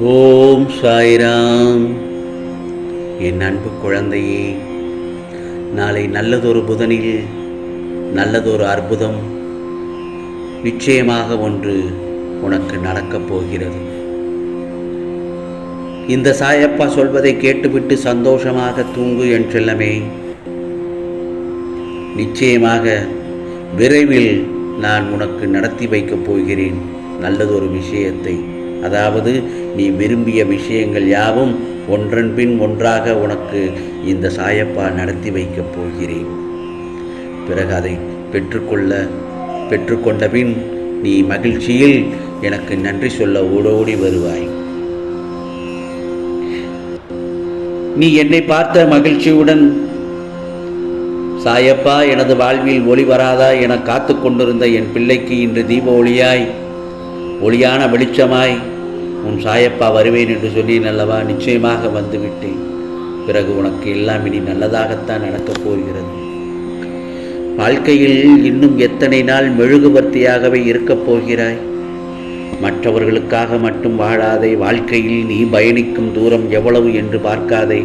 ஓம் சாய்ராம். என் அன்பு குழந்தையே நாளை நல்லதொரு புதனில் நல்லதொரு அற்புதம் நிச்சயமாக ஒன்று உனக்கு நடக்கப் போகிறது. இந்த சாயப்பா சொல்வதை கேட்டுவிட்டு சந்தோஷமாக தூங்கு என் செல்லமே. நிச்சயமாக விரைவில் நான் உனக்கு நடத்தி வைக்கப் போகிறேன். நல்லதொரு விஷயத்தை அதாவது நீ விரும்பிய விஷயங்கள் யாவும் ஒன்றன் பின் ஒன்றாக உனக்கு இந்த சாயப்பா நடத்தி வைக்கப் போகிறேன். பிறகு அதை பெற்றுக்கொள்ள பெற்றுக்கொண்ட பின் நீ மகிழ்ச்சியில் எனக்கு நன்றி சொல்ல ஓடோடி வருவாய். நீ என்னை பார்த்த மகிழ்ச்சியுடன் சாயப்பா எனது வாழ்வில் ஒளி வராதா என காத்து கொண்டிருந்த என் பிள்ளைக்கு இன்று தீப ஒளியாய் ஒளியான வெளிச்சமாய் உன் சாயப்பா வருவேன் என்று சொன்னேன் அல்லவா? நிச்சயமாக வந்துவிட்டேன். பிறகு உனக்கு எல்லாம் இனி நல்லதாகத்தான் நடக்கப் போகிறது. வாழ்க்கையில் இன்னும் எத்தனை நாள் மெழுகுவர்த்தியாகவே இருக்கப் போகிறாய்? மற்றவர்களுக்காக மட்டும் வாழாதே. வாழ்க்கையில் நீ பயணிக்கும் தூரம் எவ்வளவு என்று பார்க்காதே.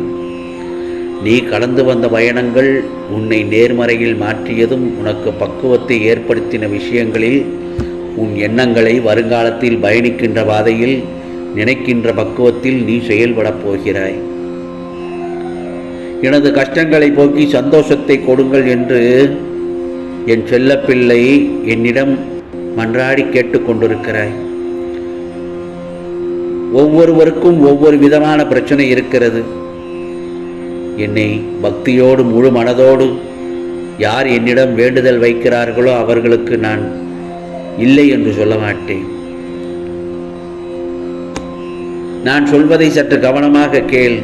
நீ கடந்து வந்த பயணங்கள் உன்னை நேர்மறையில் மாற்றியதும் உனக்கு பக்குவத்தை ஏற்படுத்தின விஷயங்களில் உன் எண்ணங்களை வருங்காலத்தில் பயணிக்கின்ற பாதையில் நினைக்கின்ற பக்குவத்தில் நீ செயல்படப் போகிறாய். எனது கஷ்டங்களை போக்கி சந்தோஷத்தை கொடுங்கள் என்று என் செல்லப்பிள்ளை என்னிடம் மன்றாடி கேட்டுக்கொண்டிருக்கிறாய் ஒவ்வொருவருக்கும் ஒவ்வொரு விதமான பிரச்சனை இருக்கிறது. என்னை பக்தியோடு முழு மனதோடு யார் என்னிடம் வேண்டுதல் வைக்கிறார்களோ அவர்களுக்கு நான் இல்லை என்று சொல்ல மாட்டேன். நான் சொல்வதை சற்று கவனமாக கேள்.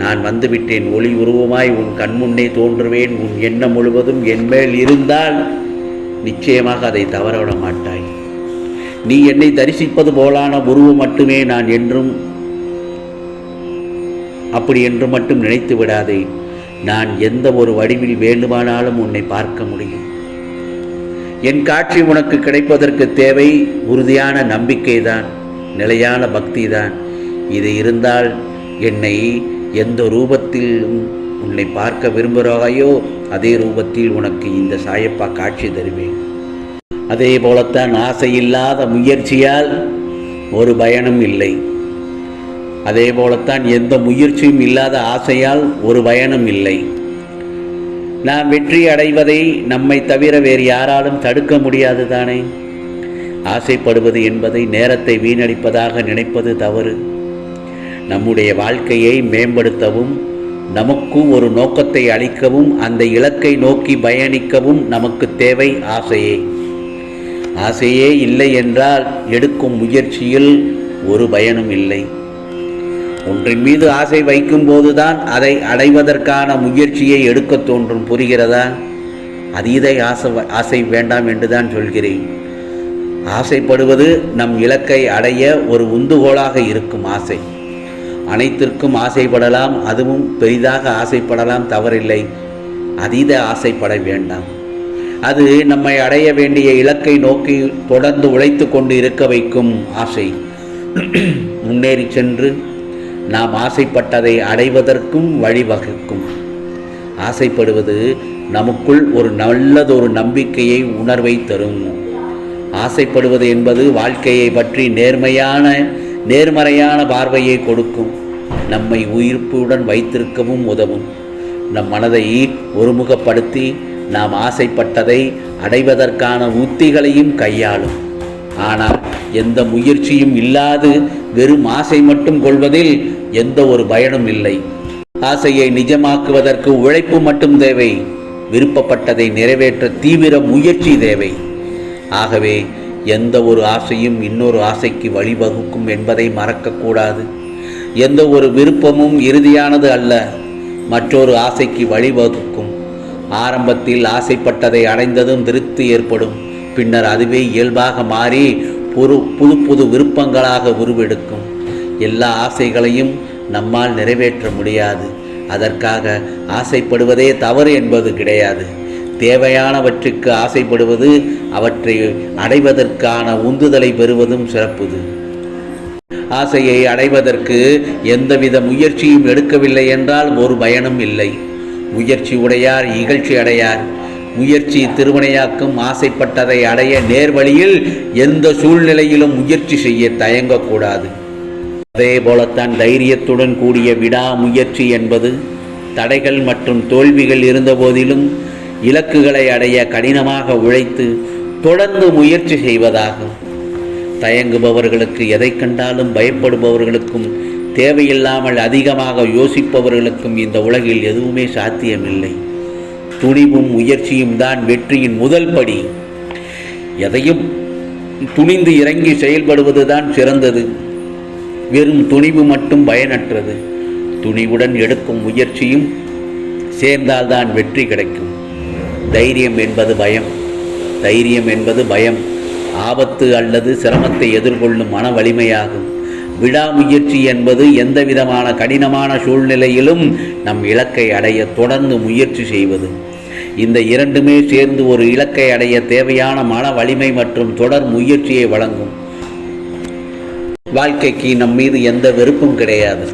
நான் வந்துவிட்டேன் ஒளி உருவமாய் உன் கண்முன்னே தோன்றுவேன் உன் எண்ணம் முழுவதும் என் மேல் இருந்தால் நிச்சயமாக அதை தவறவிட மாட்டாய். நீ என்னை தரிசிப்பது போலான உருவம் மட்டுமே நான் என்றும் அப்படி என்று மட்டும் நினைத்து விடாதே. நான் எந்த ஒரு வடிவில் வேண்டுமானாலும் உன்னை பார்க்க முடியும். என் காட்சி உனக்கு கிடைப்பதற்கு தேவை உறுதியான நம்பிக்கைதான். நிலையான பக்திதான். இது இருந்தால் என்னை எந்த ரூபத்திலும் உன்னை பார்க்க விரும்புகிறாயோ அதே ரூபத்தில் உனக்கு இந்த சாயப்பா காட்சி தருவேன். அதே போலத்தான் ஆசையில்லாத முயற்சியால் ஒரு பயனும் இல்லை. அதே போலத்தான் எந்த முயற்சியும் இல்லாத ஆசையால் ஒரு பயனும் இல்லை. நாம் வெற்றி அடைவதை நம்மை தவிர வேறு யாராலும் தடுக்க முடியாது தானே? ஆசைப்படுவது என்பதை நேரத்தை வீணடிப்பதாக நினைப்பது தவறு. நம்முடைய வாழ்க்கையை மேம்படுத்தவும் நமக்கும் ஒரு நோக்கத்தை அளிக்கவும் அந்த இலக்கை நோக்கி பயணிக்கவும் நமக்கு தேவை ஆசையே. ஆசையே இல்லை என்றால் எடுக்கும் முயற்சியில் ஒரு பயனும் இல்லை. ஒன்றின் மீது ஆசை வைக்கும்போதுதான் அதை அடைவதற்கான முயற்சியை எடுக்க தோன்றும். புரிகிறதா? அதீத ஆசை ஆசை வேண்டாம் என்றுதான் சொல்கிறேன். ஆசைப்படுவது நம் இலக்கை அடைய ஒரு உந்துகோலாக இருக்கும் ஆசை. அனைத்திற்கும் ஆசைப்படலாம் அதுவும் பெரிதாக ஆசைப்படலாம் தவறில்லை. அதீத ஆசைப்பட வேண்டாம். அது நம்மை அடைய வேண்டிய இலக்கை நோக்கி தொடர்ந்து உழைத்து கொண்டு இருக்க வைக்கும் ஆசை. முன்னேறி சென்று நாம் ஆசைப்பட்டதை அடைவதற்கும் வழிவகுக்கும். ஆசைப்படுவது நமக்குள் ஒரு நல்லதொரு நம்பிக்கையை உணர்வை தரும். ஆசைப்படுவது என்பது வாழ்க்கையை பற்றி நேர்மையான நேர்மறையான பார்வையை கொடுக்கும். நம்மை உயிர்ப்புடன் வைத்திருக்கவும் உதவும். நம் மனதை ஒருமுகப்படுத்தி நாம் ஆசைப்பட்டதை அடைவதற்கான உத்திகளையும் கையாளும். ஆனால் எந்த முயற்சியும் இல்லாது வெறும் ஆசை மட்டும் கொள்வதில் எந்த ஒரு பயனும் இல்லை. ஆசையை நிஜமாக்குவதற்கு உழைப்பு மட்டும் தேவை. விருப்பப்பட்டதை நிறைவேற்ற தீவிர முயற்சி தேவை. ஆகவே எந்த ஒரு ஆசையும் இன்னொரு ஆசைக்கு வழிவகுக்கும் என்பதை மறக்கக்கூடாது. எந்த ஒரு விருப்பமும் இறுதியானது அல்ல மற்றொரு ஆசைக்கு வழிவகுக்கும். ஆரம்பத்தில் ஆசைப்பட்டதை அடைந்ததும் திருப்தி ஏற்படும். பின்னர் அதுவே இயல்பாக மாறி புது புது புது விருப்பங்களாக உருவெடுக்கும். எல்லா ஆசைகளையும் நம்மால் நிறைவேற்ற முடியாது. அதற்காக ஆசைப்படுவதே தவறு என்பது கிடையாது. தேவையானவற்றுக்கு ஆசைப்படுவது அவற்றை அடைவதற்கான உந்துதலை பெறுவதும் சிறப்புது. ஆசையை அடைவதற்கு எந்தவித முயற்சியும் எடுக்கவில்லை என்றால் ஒரு பயனும் இல்லை. முயற்சி உடையார் இகழ்ச்சி அடையார். முயற்சி திருவினையாக்கும் ஆசைப்பட்டதை அடைய நேர்வழியில் எந்த சூழ்நிலையிலும் முயற்சி செய்ய தயங்கக்கூடாது. அதே போலத்தான் தைரியத்துடன் கூடிய விடாமுயற்சி என்பது தடைகள் மற்றும் தோல்விகள் இருந்தபோதிலும் இலக்குகளை அடைய கடினமாக உழைத்து தொடர்ந்து முயற்சி செய்வதாகும். தயங்குபவர்களுக்கு எதை கண்டாலும் பயப்படுபவர்களுக்கும் தேவையில்லாமல் அதிகமாக யோசிப்பவர்களுக்கும் இந்த உலகில் எதுவுமே சாத்தியமில்லை. துணிவும் முயற்சியும் தான் வெற்றியின் முதல் படி. எதையும் துணிந்து இறங்கி செயல்படுவது தான் சிறந்தது. வெறும் துணிவு மட்டும் பயனற்றது. துணிவுடன் எடுக்கும் முயற்சியும் சேர்ந்தால்தான் வெற்றி கிடைக்கும். தைரியம் என்பது பயம். தைரியம் என்பது பயம். ஆபத்து அல்லது சிரமத்தை எதிர்கொள்ளும் மன வலிமையாகும். விடாமுயற்சி என்பது எந்த விதமான கடினமான சூழ்நிலையிலும் நம் இலக்கை அடைய தொடர்ந்து முயற்சி செய்வது. இந்த இரண்டுமே சேர்ந்து ஒரு இலக்கை அடைய தேவையான மன வலிமை மற்றும் தொடர் முயற்சியை வழங்கும். வாழ்க்கைக்கு நம் மீது எந்த வெறுப்பும் கிடையாது.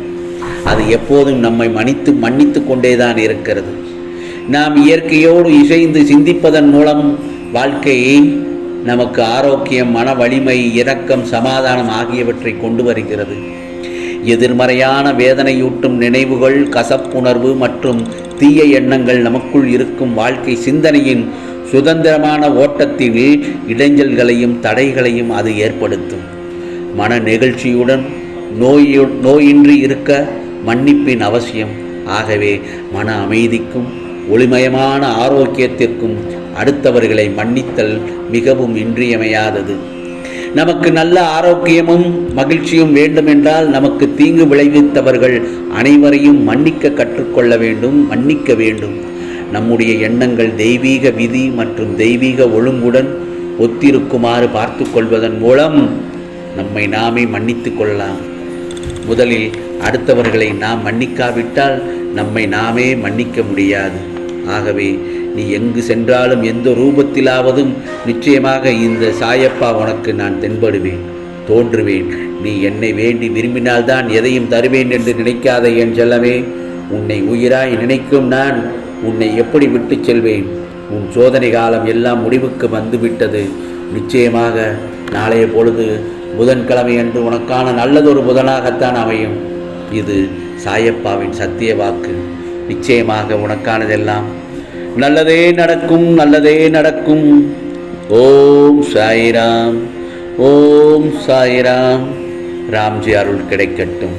அது எப்போதும் நம்மை மன்னித்து மன்னித்து கொண்டேதான் இருக்கிறது. நாம் இயற்கையோடு இசைந்து சிந்திப்பதன் மூலம் வாழ்க்கையை நமக்கு ஆரோக்கியம் மன வலிமை இரக்கம் சமாதானம் ஆகியவற்றை கொண்டு வருகிறது. எதிர்மறையான வேதனையூட்டும் நினைவுகள் கசப்புணர்வு மற்றும் தீய எண்ணங்கள் நமக்குள் இருக்கும் வாழ்க்கை சிந்தனையின் சுதந்திரமான ஓட்டத்தில் இடைஞ்சல்களையும் தடைகளையும் அது ஏற்படுத்தும். மன நெகிழ்ச்சியுடன் நோயு நோயின்றி இருக்க மன்னிப்பின் அவசியம். ஆகவே மன அமைதிக்கும் ஒளிமயமான ஆரோக்கியத்திற்கும் அடுத்தவர்களை மன்னித்தல் மிகவும் இன்றியமையாதது. நமக்கு நல்ல ஆரோக்கியமும் மகிழ்ச்சியும் வேண்டுமென்றால் நமக்கு தீங்கு விளைவித்தவர்கள் அனைவரையும் மன்னிக்க கற்றுக்கொள்ள வேண்டும் மன்னிக்க வேண்டும். நம்முடைய எண்ணங்கள் தெய்வீக விதி மற்றும் தெய்வீக ஒழுங்குடன் ஒத்திருக்குமாறு பார்த்து கொள்வதன் மூலம் நம்மை நாமே மன்னித்து கொள்ளலாம். முதலில் அடுத்தவர்களை நாம் மன்னிக்காவிட்டால் நம்மை நாமே மன்னிக்க முடியாது. ஆகவே நீ எங்கு சென்றாலும் எந்த ரூபத்திலாவதும் நிச்சயமாக இந்த சாயப்பா உனக்கு நான் தென்படுவேன் தோன்றுவேன். நீ என்னை வேண்டி விரும்பினால்தான் எதையும் தருவேன் என்று நினைக்காத என் செல்லமே. உன்னை உயிராய் நினைக்கும் நான் உன்னை எப்படி விட்டுச் செல்வேன்? உன் சோதனை காலம் எல்லாம் முடிவுக்கு வந்துவிட்டது. நிச்சயமாக நாளைய பொழுது புதன்கிழமை அன்று உனக்கான நல்லதொரு புதனாகத்தான் அமையும். இது சாயப்பாவின் சத்திய வாக்கு நிச்சயமாக உனக்கானதெல்லாம். நல்லதே நடக்கும் நல்லதே நடக்கும். ஓம் சாய்ராம் ஓம் சாய்ராம். ராம்ஜி அருள் கிடைக்கட்டும்.